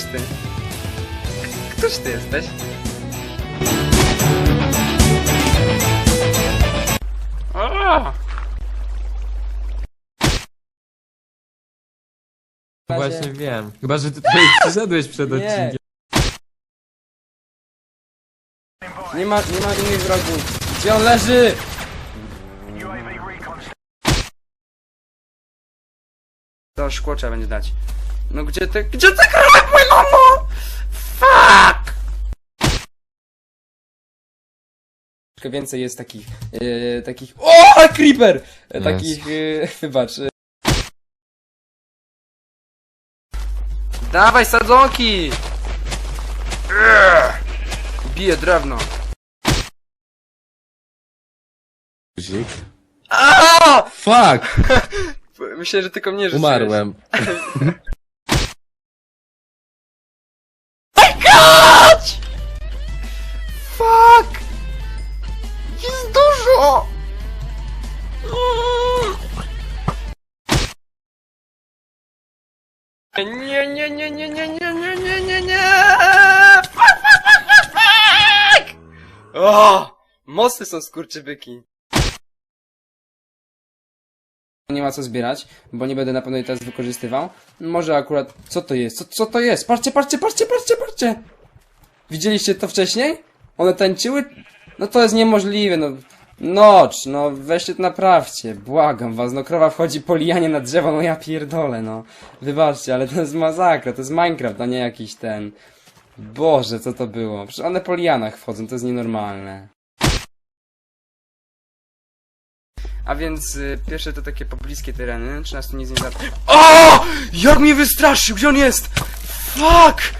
Któż ty? Któż ty jesteś? O! Właśnie wiem. Chyba, że ty tutaj przyszedłeś przed odcinkiem. Nie ma, nie ma innych wrogów. Gdzie on leży? To szkło trzeba będzie dać. No gdzie ty, gdzie ty królek mój mamo? Fuck! Troszkę więcej jest takich, e, takich, o, creeper! E, Yes. Takich, e, wybacz, Dawaj sadzonki! Bije drewno. Guzik. Aaaa! Fuck! Myślę, że tylko mnie rzuciłeś. Umarłem. nie, nie! O! Mocne są skurczybyki. nie ma co zbierać, bo nie będę na pewno jej teraz wykorzystywał. Może akurat, co to jest? Co, co to jest? Patrzcie, patrzcie, patrzcie, patrzcie, patrzcie! Widzieliście to wcześniej? One tańczyły? No to jest niemożliwe, no. Nocz, no weźcie to naprawcie, błagam was, no krowa wchodzi po lianie na drzewo, no ja pierdolę, no. Wybaczcie, ale to jest masakra, to jest Minecraft, a nie jakiś ten... Boże, co to było? Przecież one po lianach wchodzą, to jest nienormalne. A więc y, pierwsze to takie pobliskie tereny, 13 nic nie za... O! Jak mnie wystraszył! Gdzie on jest? Fuck!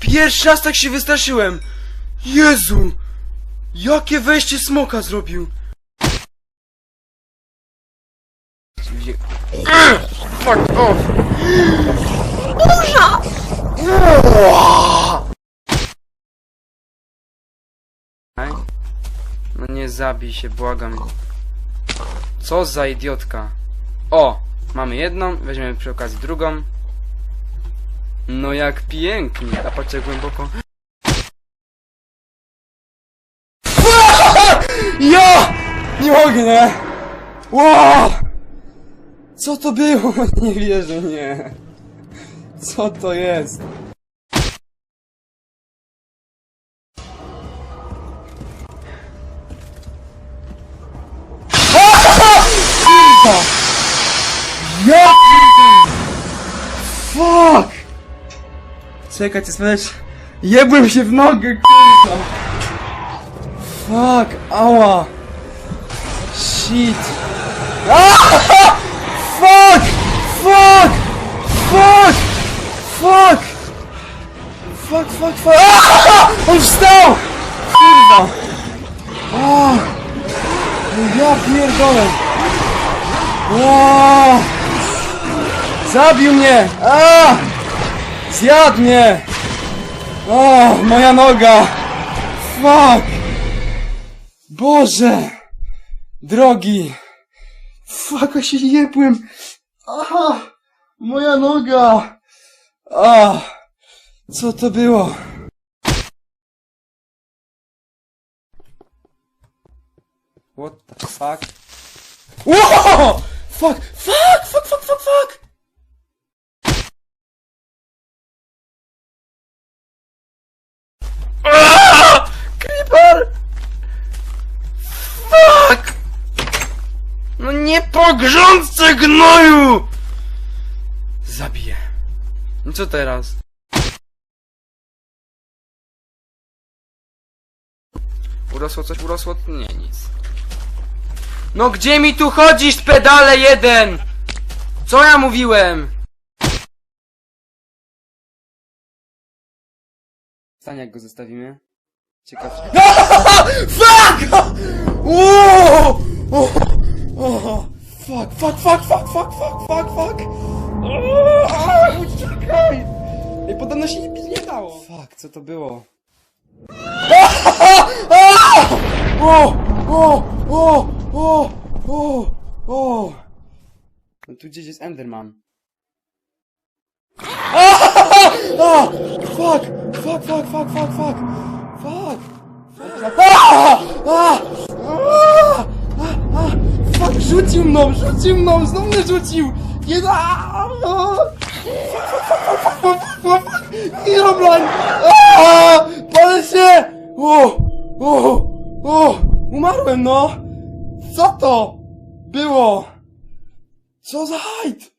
Pierwszy raz tak się wystraszyłem! Jezu! Jakie wejście smoka zrobił! Fuck off! Burza! No nie zabij się, błagam. Co za idiotka. O! Mamy jedną, weźmiemy przy okazji drugą. No jak pięknie, a patrzcie głęboko. Nie mogę, nie! Wow! Co to było? Nie wierzę, nie. Co to jest? Ja! Fuck! Czekaj, ty sprawdzać. Jebłem się w nogę, kurwa! Fuck, ała! Shit! Ah! Fuck! Fuck! Fuck! Fuck! Fuck, fuck, fuck! Ah! On wstał! Kurwa! Ah! Ja pierdolę! Wow! Zabił mnie! A! Zjadł mnie! O, moja noga! Fuck! Boże! Drogi! Fuck, ja się jebłem! Aha! Moja noga! A! Co to było? What the fuck? Whoa! Fuck! Fuck! Fuck! Fuck! Fuck! Fuck! Nie pogrządce gnoju! Zabiję. No co teraz? Urosło coś? Urosło? Nie, nic. No gdzie mi tu chodzisz, pedale jeden? Co ja mówiłem? Stań jak go zostawimy. Ciekaw. Fuck! Fuck, fuck, fuck, fuck, fuck, fuck, fuck, fuck! Oh! Uciekaj! Ej, podobno się nie, nie dało. Fuck, co to było? O! O! O! O! O! O! No tu gdzieś jest Enderman. A! fuck, fuck, fuck, fuck, fuck, fuck. Ah! Ah! Ah! Rzucił mną, rzucił mną, znowu mnie rzucił! Nie da! Iroblan! Palę się! O, o, o, umarłem no! Co to było? Co za hajt?